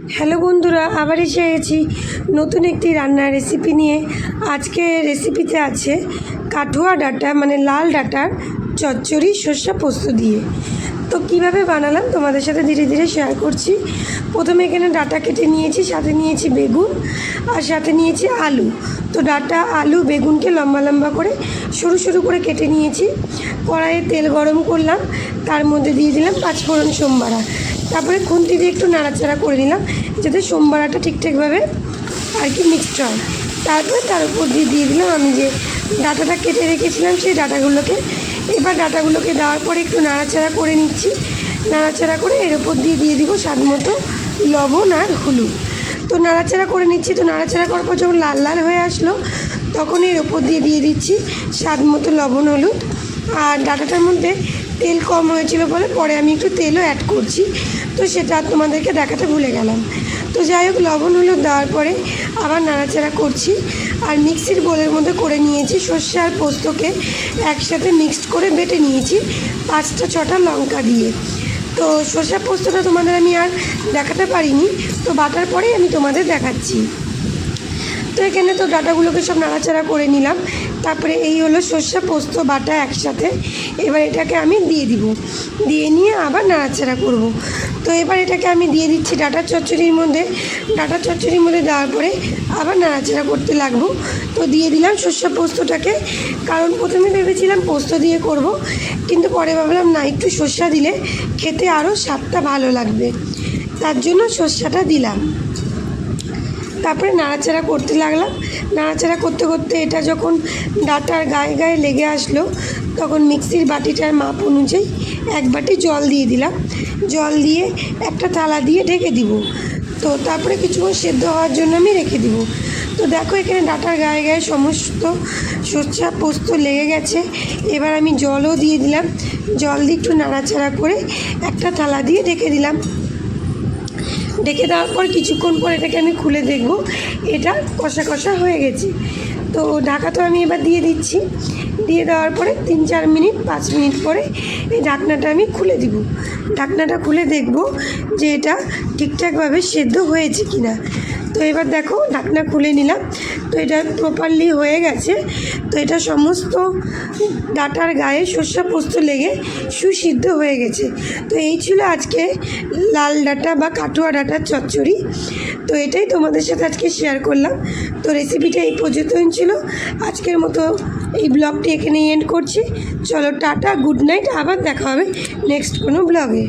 Hello বন্ধুরা, আবার এসে গেছি নতুন একটি রান্নার রেসিপি নিয়ে। আজকে রেসিপিতে আছে কাঠুয়া ডাটা মানে লাল ডাঁটার চচ্চড়ি, সর্ষা পোস্ত দিয়ে। তো কীভাবে বানালাম তোমাদের সাথে ধীরে ধীরে শেয়ার করছি। প্রথমে এখানে ডাটা কেটে নিয়েছি, সাথে নিয়েছি বেগুন আর সাথে নিয়েছি আলু। তো ডাঁটা, আলু, বেগুনকে লম্বা লম্বা করে সরু সরু করে কেটে নিয়েছি। কড়াইয়ে তেল গরম করলাম, তার মধ্যে দিয়ে দিলাম পাঁচফোড়ন সোমবারা তারপরে খুন্তি দিয়ে একটু নাড়াচাড়া করে নিলাম, যাতে সোমবারাটা ঠিকঠাকভাবে আর কি মিক্সড হয়। তারপরে তার উপর দিয়ে দিয়ে দিলাম আমি যে ডাটাটা কেটে রেখেছিলাম, সেই ডাটাগুলোকে এবার ডাটাগুলোকে দেওয়ার পরে একটু নাড়াচাড়া করে নিচ্ছি। নাড়াচাড়া করে এর উপর দিয়ে দিয়ে দিব স্বাদ মতো লবণ আর হলুদ। তো নাড়াচাড়া করে নিচ্ছি, তো নাড়াচাড়া করার পর যখন লাল লাল হয়ে আসলো, তখন এর উপর দিয়ে দিয়ে দিচ্ছি স্বাদ মতো লবণ, হলুদ। আর ডাটাটার মধ্যে তেল কম হয়েছিল বলে পরে আমি একটু তেলও অ্যাড করছি। তো সেটা তোমাদেরকে দেখাতে ভুলে গেলাম। তো যাই হোক, লবণ, হলুদ দেওয়ার পরে আবার নাড়াচাড়া করছি। আর মিক্সির বোলের মধ্যে করে নিয়েছি সর্ষে আর পোস্তকে একসাথে মিক্সড করে বেটে নিয়েছি পাঁচটা ছটা লঙ্কা দিয়ে। তো সর্ষে পোস্তটা তোমাদের আমি আর দেখাতে পারিনি, তো বাটার পরেই আমি তোমাদের দেখাচ্ছি। তো এখানে তো ডাটাগুলোকে সব নাড়াচাড়া করে নিলাম। তারপরে এই হলো সর্ষে পোস্ত বাটা একসাথে। এবার এটাকে আমি দিয়ে দিব। দিয়ে নিয়ে আবার নাড়াচাড়া করব। তো এবার এটাকে আমি দিয়ে দিচ্ছি ডাটা চচ্চড়ির মধ্যে। ডাটা চচ্চড়ির মধ্যে দেওয়ার পরে আবার নাড়াচাড়া করতে লাগবো। তো দিয়ে দিলাম সর্ষে পোস্তটাকে। কারণ প্রথমে ভেবেছিলাম পোস্ত দিয়ে করব। কিন্তু পরে ভাবলাম, না, একটু সর্ষা দিলে খেতে আরও স্বাদটা ভালো লাগবে। তার জন্য সর্ষাটা দিলাম। তারপরে নাড়াচাড়া করতে লাগলাম। নাড়াচাড়া করতে করতে এটা যখন ডাটার গায়ে গায়ে লেগে আসলো, তখন মিক্সির বাটিটার মাপ অনুযায়ী এক বাটি জল দিয়ে দিলাম। জল দিয়ে একটা থালা দিয়ে ঢেকে দিব। তো তারপরে কিছুক্ষণ সেদ্ধ হওয়ার জন্য আমি রেখে দিব। তো দেখো এখানে ডাটার গায়ে গায়ে সমস্ত সর্ষা পোস্ত লেগে গেছে। এবার আমি জলও দিয়ে দিলাম। জল দিয়ে একটু নাড়াচাড়া করে একটা থালা দিয়ে ঢেকে দিলাম। ডেকে দেওয়ার পর কিছুক্ষণ পর এটাকে আমি খুলে দেখব। এটা কষা কষা হয়ে গেছে। তো ঢাকা তো আমি এবার দিয়ে দিচ্ছি। দিয়ে দেওয়ার পরে তিন চার মিনিট, পাঁচ মিনিট পরে এই ঢাকনাটা আমি খুলে দিব। ঢাকনাটা খুলে দেখব যে এটা ঠিকঠাকভাবে সেদ্ধ হয়েছে কি না তো এবার দেখো, ঢাকনা খুলে নিলাম। তো এটা প্রপারলি হয়ে গেছে। তো এটা সমস্ত ডাটার গায়ে সর্ষা পোস্ত লেগে সুসিদ্ধ হয়ে গেছে। তো এই ছিল আজকে লাল ডাটা বা কাটুয়া ডাটার চচ্চড়ি। তো এটাই তোমাদের সাথে আজকে শেয়ার করলাম। তো রেসিপিটা এই পর্যন্তই ছিল। আজকের মতো এই ব্লগটি এখানে এন্ড করছি। চলো টাটা গুড নাইট আবার দেখা হবে নেক্সট কোনো ব্লগে